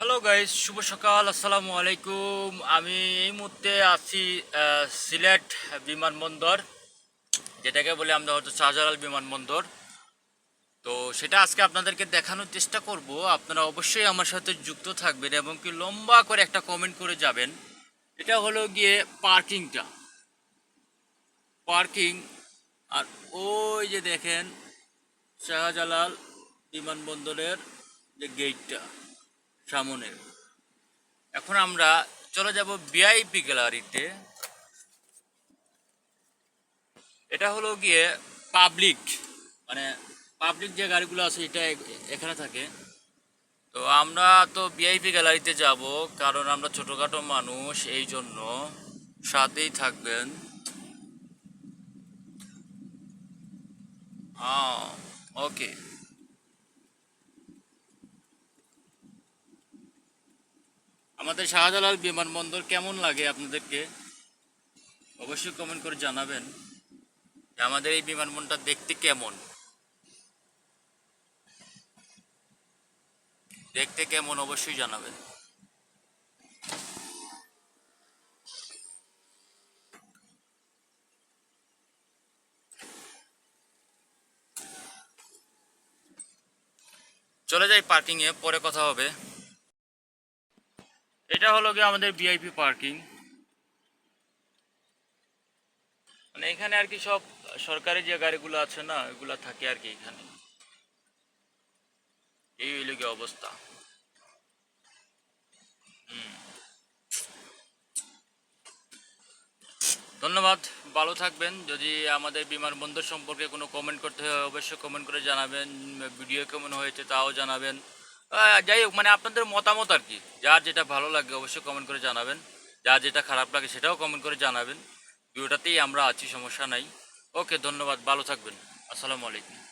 Hello guys শুভ সকাল, আসসালামু আলাইকুম। আমি এই মুহূর্তে আছি সিলেট বিমানবন্দর, যেটাকে বলে আমরা হয়তো শাহজালাল বিমানবন্দর। তো সেটা আজকে আপনাদেরকে দেখানোর চেষ্টা করব। আপনারা অবশ্যই আমার সাথে যুক্ত থাকবেন এবং কি লম্বা করে একটা কমেন্ট করে যাবেন। এটা হলো গিয়ে পার্কিংটা। পার্কিং, আর ওই যে দেখেন, শাহজালাল বিমানবন্দরের যে গেটটা সামনের এখন আমরা চলে যাব ভিআইপি গ্যালারিতে এটা হলো গিয়ে পাবলিক মানে পাবলিক যে গাড়িগুলো আছে, এটা এখানে থাকে। তো আমরা তো ভিআইপি গ্যালারিতে যাব, কারণ আমরা ছোটোখাটো মানুষ, এই জন্য সাথেই থাকবেন। ওকে আমাদের শাহজালাল বিমানবন্দর কেমন লাগে আপনাদেরকে? অবশ্যই কমেন্ট করে জানাবেন যে আমাদের এই বিমানবন্দরটা দেখতে কেমন? দেখতে কেমন অবশ্যই জানাবেন। চলে যাই পার্কিংয়ে পরে কথা হবে। এটা হলো গিয়ে আমাদের ভিআইপি পার্কিং মানে এখানে আর কি সব সরকারি যে গাড়িগুলো আছে না, এগুলো থাকে আর কি এখানে। এই হইল গিয়ে অবস্থা। ধন্যবাদ, ভালো থাকবেন। যদি আমাদের বিমানবন্দর সম্পর্কে কোনো কমেন্ট করতে হয়, অবশ্যই কমেন্ট করে জানাবেন। ভিডিও কেমন হয়েছে তাও জানাবেন। যাই হোক মানে আপনাদের মতামত আর কি। যার যেটা ভালো লাগে অবশ্যই কমেন্ট করে জানাবেন। যার যেটা খারাপ লাগে সেটাও কমেন্ট করে জানাবেন। ভিডিওটাতেই আমরা আছি, সমস্যা নাই। ওকে ধন্যবাদ, ভালো থাকবেন। আসসালামু আলাইকুম।